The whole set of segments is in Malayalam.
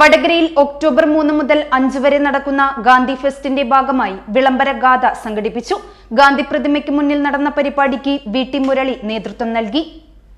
വടകരയിൽ ഒക്ടോബർ മൂന്ന് മുതൽ അഞ്ച് വരെ നടക്കുന്ന ഗാന്ധി ഫെസ്റ്റിന്റെ ഭാഗമായി വിളംബര ഗാഥ സംഘടിപ്പിച്ചു. ഗാന്ധി പ്രതിമയ്ക്ക് മുന്നിൽ നടന്ന പരിപാടിക്ക് വി ടി മുരളി നേതൃത്വം നൽകി.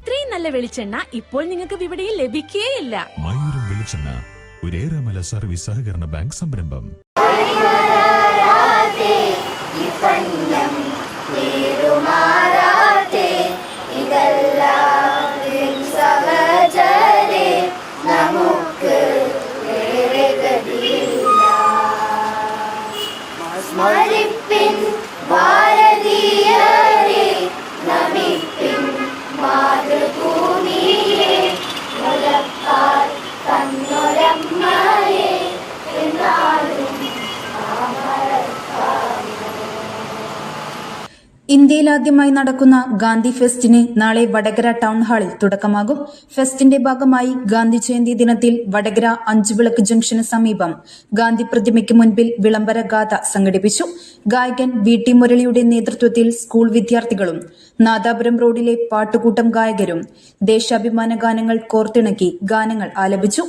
ഇത്രയും നല്ല വെളിച്ചെണ്ണ ഇപ്പോൾ നിങ്ങൾക്ക് വിപണിയിൽ ലഭിക്കുകയില്ല മയൂരം വെളിച്ചെണ്ണ ഒരേറെമല സർവീസ് സഹകരണ ബാങ്ക് സംരംഭം. ഇന്ത്യയിലാദ്യമായി നടക്കുന്ന ഗാന്ധി ഫെസ്റ്റിന് നാളെ വടകര ടൗൺ ഹാളിൽ തുടക്കമാകും. ഫെസ്റ്റിന്റെ ഭാഗമായി ഗാന്ധി ജയന്തി ദിനത്തിൽ വടകര അഞ്ചുവിളക്ക് ജംഗ്ഷന് സമീപം ഗാന്ധി പ്രതിമയ്ക്ക് മുൻപിൽ വിളംബര ഗാഥ സംഘടിപ്പിച്ചു. ഗായകൻ വി ടി മുരളിയുടെ നേതൃത്വത്തിൽ സ്കൂൾ വിദ്യാർത്ഥികളും നാദാപുരം റോഡിലെ പാട്ടുകൂട്ടം ഗായകരും ദേശാഭിമാന ഗാനങ്ങൾ കോർത്തിണക്കി ഗാനങ്ങൾ ആലപിച്ചു.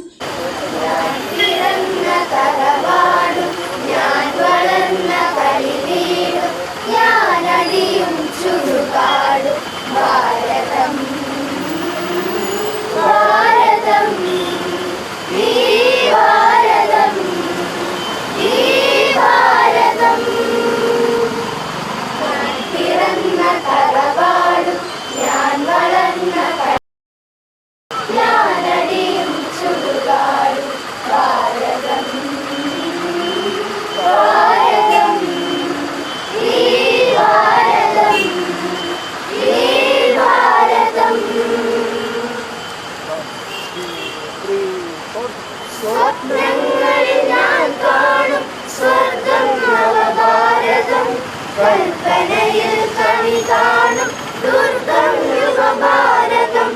സ്വപ്നങ്ങളിൽ ഞാൻ കാണും. സ്വർഗം നവഭാരതം കൽപ്പനയിൽ കവി കാണും. ദുർഗം യുഗഭാരതം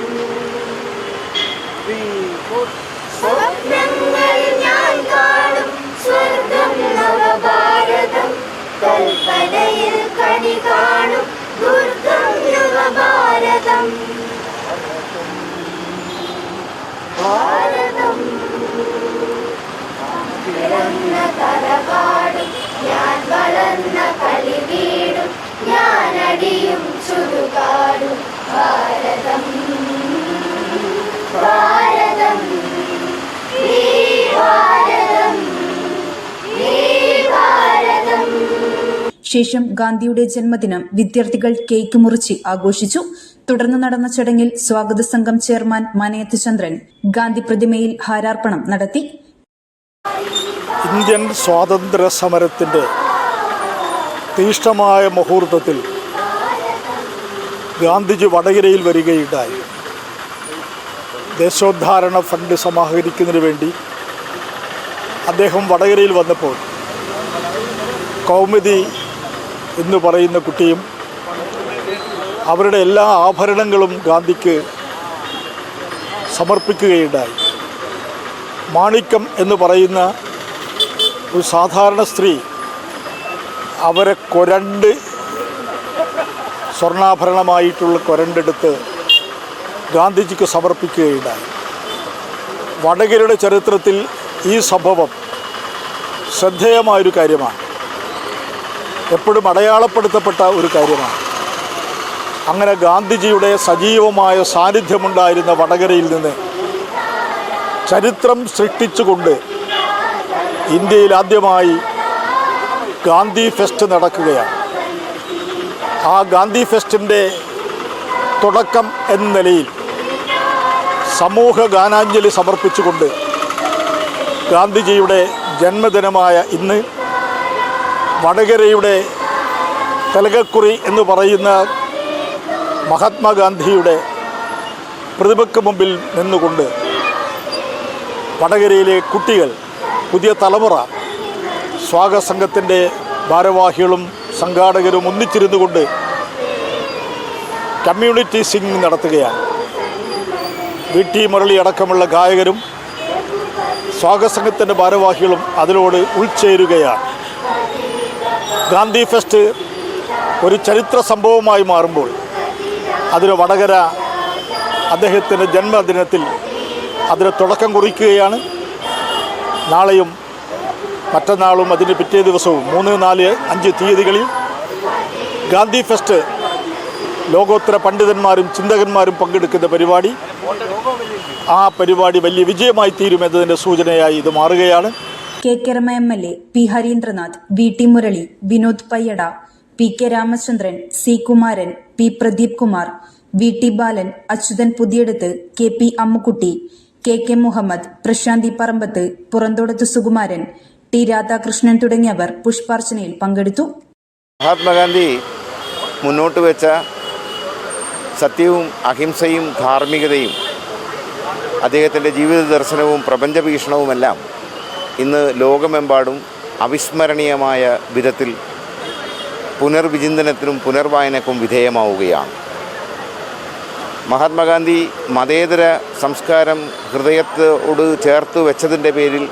സ്വപ്നങ്ങളിൽ ഞാൻ കാണും. സ്വർഗം നവഭാരതം കൽപ്പനയിൽ കണി കാണും. ദുർഗം യുഗഭാരതം ഭാരതം ഞാൻ ഈ ഈ ശേഷം ഗാന്ധിയുടെ ജന്മദിനം വിദ്യാർത്ഥികൾ കേക്ക് മുറിച്ച് ആഘോഷിച്ചു. തുടർന്ന് നടന്ന ചടങ്ങിൽ സ്വാഗത സംഘം ചെയർമാൻ മനയത്ത് ചന്ദ്രൻ ഗാന്ധി പ്രതിമയിൽ ഹാരാർപ്പണം നടത്തി. ഇന്ത്യൻ സ്വാതന്ത്ര്യ സമരത്തിന്റെ തീഷ്ണമായ മുഹൂർത്തത്തിൽ ഗാന്ധിജി വടകരയിൽ വരികയുണ്ടായി. ദേശോദ്ധാരണ ഫണ്ട് സമാഹരിക്കുന്നതിന് വേണ്ടി അദ്ദേഹം വടകരയിൽ വന്നപ്പോൾ കൗമുദി എന്ന് പറയുന്ന കുട്ടിയും അവരുടെ എല്ലാ ആഭരണങ്ങളും ഗാന്ധിക്ക് സമർപ്പിക്കുകയുണ്ടായി. മാണിക്കം എന്ന് പറയുന്ന ഒരു സാധാരണ സ്ത്രീ അവരെ കൊരണ്ട് സ്വർണാഭരണമായിട്ടുള്ള കൊരണ്ടെടുത്ത് ഗാന്ധിജിക്ക് സമർപ്പിക്കുകയുണ്ടായി. വടകരയുടെ ചരിത്രത്തിൽ ഈ സംഭവം ശ്രദ്ധേയമായൊരു കാര്യമാണ്. എപ്പോഴും അടയാളപ്പെടുത്തപ്പെട്ട ഒരു കാര്യമാണ്. അങ്ങനെ ഗാന്ധിജിയുടെ സജീവമായ സാന്നിധ്യമുണ്ടായിരുന്ന വടകരയിൽ നിന്ന് ചരിത്രം സൃഷ്ടിച്ചുകൊണ്ട് ഇന്ത്യയിൽ ആദ്യമായി ഗാന്ധി ഫെസ്റ്റ് നടക്കുകയാണ്. ആ ഗാന്ധി ഫെസ്റ്റിന്റെ തുടക്കം എന്ന നിലയിൽ സമൂഹ ഗാനാഞ്ജലി സമർപ്പിച്ചുകൊണ്ട് ഗാന്ധിജിയുടെ ജന്മദിനമായ ഇന്ന് വടകരയുടെ തെലകക്കുറി എന്ന് പറയുന്ന മഹാത്മാഗാന്ധിയുടെ പ്രതിമയ്ക്ക് മുമ്പിൽ നിന്നുകൊണ്ട് വടകരയിലെ കുട്ടികൾ പുതിയ തലമുറ സ്വാഗത സംഘത്തിന്റെ ഭാരവാഹികളും സംഘാടകരും ഒന്നിച്ചിരുന്നു കൊണ്ട് കമ്മ്യൂണിറ്റി സിംഗ് നടത്തുകയാണ്. വി ടി മുരളി അടക്കമുള്ള ഗായകരും സ്വാഗത സംഘത്തിന്റെ ഭാരവാഹികളും അതിനോട് ഉൾച്ചേരുകയാണ്. ഗാന്ധി ഫെസ്റ്റ് ഒരു ചരിത്ര സംഭവമായി മാറുമ്പോൾ അതിന് വടകര അദ്ദേഹത്തിന്റെ ജന്മദിനത്തിൽ അതിന് തുടക്കം കുറിക്കുകയാണ്. നാളെയും മറ്റന്നാളും അതിന് പിറ്റേ ദിവസവും മൂന്ന് നാല് അഞ്ച് തീയതികളിൽ ഗാന്ധി ഫെസ്റ്റ് ലോകോത്തര പണ്ഡിതന്മാരും ചിന്തകന്മാരും പങ്കെടുക്കുന്ന പരിപാടി. ആ പരിപാടി വലിയ വിജയമായി തീരുമെന്നതിന്റെ സൂചനയായി ഇത് മാറുകയാണ്. K K Rama M L A P Harindranath V T Murali Vinod Payyada P K Ramachandran C Kumaran P Pradeep Kumar V T Balan Achuthan Puthiyadath K P Ammukutty K K Muhammad Prashanthi Parambath Puranthodath Sukumaran T Radhakrishnan തുടങ്ങിയവർ പുഷ്പാർച്ചനയിൽ പങ്കെടുത്തു. മഹാത്മാഗാന്ധി മുന്നോട്ട് വെച്ച സത്യവും അഹിംസയും ധാർമ്മികതയും അദ്ദേഹത്തിന്റെ ജീവിത ദർശനവും പ്രപഞ്ച വീക്ഷണവുമെല്ലാം ഇന്ന് ലോകമെമ്പാടും അവിസ്മരണീയമായ വിധത്തിൽ പുനർവിചിന്തനത്തിനും പുനർവായനക്കും വിധേയമാവുകയാണ്. മഹാത്മാഗാന്ധി മതേതര സംസ്കാരം ഹൃദയത്തോട് ചേർത്ത് വെച്ചതിന്റെ പേരിൽ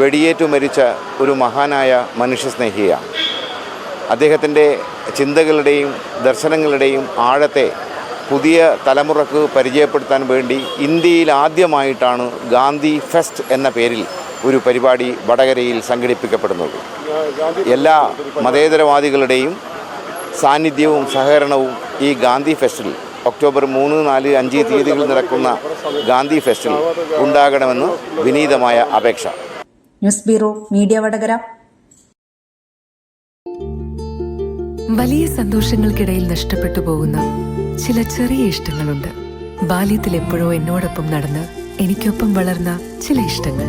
വെടിയേറ്റു മരിച്ച ഒരു മഹാനായ മനുഷ്യസ്നേഹിയാണ്. അദ്ദേഹത്തിന്റെ ചിന്തകളുടെയും ദർശനങ്ങളുടെയും ആഴത്തെ പുതിയ തലമുറയ്ക്ക് പരിചയപ്പെടുത്താൻ വേണ്ടി ഇന്ത്യയിൽ ആദ്യമായിട്ടാണ് ഗാന്ധി ഫെസ്റ്റ് എന്ന പേരിൽ ഒരു പരിപാടി വടകരയിൽ സംഘടിപ്പിക്കപ്പെടുന്നത്. എല്ലാ മതേതരവാദികളുടെയും സാന്നിധ്യവും സഹകരണവും ഈ ഗാന്ധി ഫെസ്റ്റിൽ ഒക്ടോബർ മൂന്ന് നാല് അഞ്ച് തീയതികളിൽ നടക്കുന്ന ഗാന്ധി ഫെസ്റ്റിൽ ഉണ്ടാകണമെന്ന് വിനീതമായ അപേക്ഷ. News bureau media Vadakara. വലിയ സന്തോഷങ്ങൾക്കിടയിൽ നഷ്ടപ്പെട്ടു പോകുന്ന ചില ചെറിയ ഇഷ്ടങ്ങളുണ്ട്. ബാല്യത്തിൽ എപ്പോഴോ എന്നോടൊപ്പം നടന്ന് എനിക്കൊപ്പം വളർന്ന ചില ഇഷ്ടങ്ങൾ.